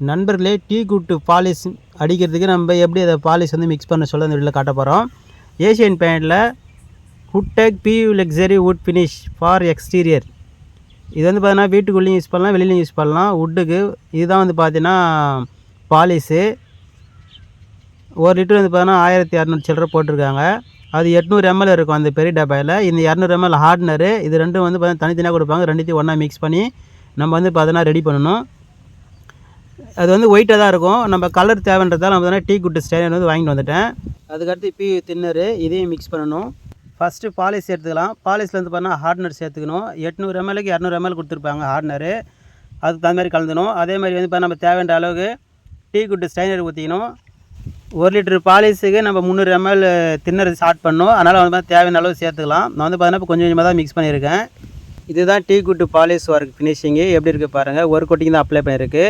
நண்பர்களே டீ குட்டு பாலிஷ் அடிக்கிறதுக்கு நம்ம எப்படி அதை பாலிஷ் வந்து மிக்ஸ் பண்ண சொல்ல அந்த வீட்டில் காட்ட போகிறோம் Asian பெயிண்டில் Woodtech PU luxury wood finish for exterior இது வந்து பார்த்தீங்கன்னா வீட்டுக்குள்ளேயும் யூஸ் பண்ணலாம் வெளியிலையும் யூஸ் பண்ணலாம். வுட்டுக்கு இதுதான் வந்து பார்த்தீங்கன்னா பாலிஷு. ஒரு லிட்டர் வந்து பார்த்தீங்கன்னா ஆயிரத்தி இரநூறு சில்லரை போட்டிருக்காங்க. அது எட்நூறு எம்எல் இருக்கும் அந்த பெரிய டப்பாயில் இந்த இரநூறு எம்எல் ஹார்ட்னரு இது ரெண்டும் வந்து பார்த்தீங்கன்னா தனித்தனியாக கொடுப்பாங்க. ரெண்டுத்தையும் ஒன்றா மிக்ஸ் பண்ணி நம்ம வந்து பார்த்தீங்கன்னா ரெடி பண்ணணும். அது வந்து ஒயிட்டாக தான் இருக்கும். நம்ம கலர் தேவைன்றதால நம்ம பார்த்தீங்கன்னா டீ குட்டு ஸ்டைலர் வந்து வாங்கிட்டு வந்துட்டேன். அதுக்கடுத்து இப்போ தின்னரு இதையும் மிக்ஸ் பண்ணணும். ஃபஸ்ட்டு பாலிஷ் சேர்த்துக்கலாம் பாலிஷில் வந்து பார்த்தீங்கன்னா ஹார்ட்னர் சேர்த்துக்கணும். எட்நூறு எம்எல்க்கு இரநூறு எம்எல் கொடுத்துருப்பாங்க ஹார்ட்னரு அதுக்கு தகுந்த மாதிரி கலந்துணும் அதே மாதிரி வந்து இப்போ நம்ம தேவையான அளவுக்கு டீ குட்டு ஸ்டைனர் ஊற்றிக்கணும் ஒரு லிட்டர் பாலிஸுக்கு நம்ம முந்நூறு எம்எல் தின்னர் ஸ்டார்ட் பண்ணோம் அதனால் வந்து தேவையான அளவு சேர்த்துக்கலாம். நான் வந்து பார்த்தீங்கன்னா இப்போ கொஞ்சம் கொஞ்சமாக தான் மிக்ஸ் பண்ணியிருக்கேன். இதுதான் டீ குட்டு பாலிஷ் ஒர்க் ஃபினிஷிங்கு எப்படி இருக்குது பாருங்கள் ஒரு கோட்டிங் தான் அப்ளை பண்ணியிருக்கு.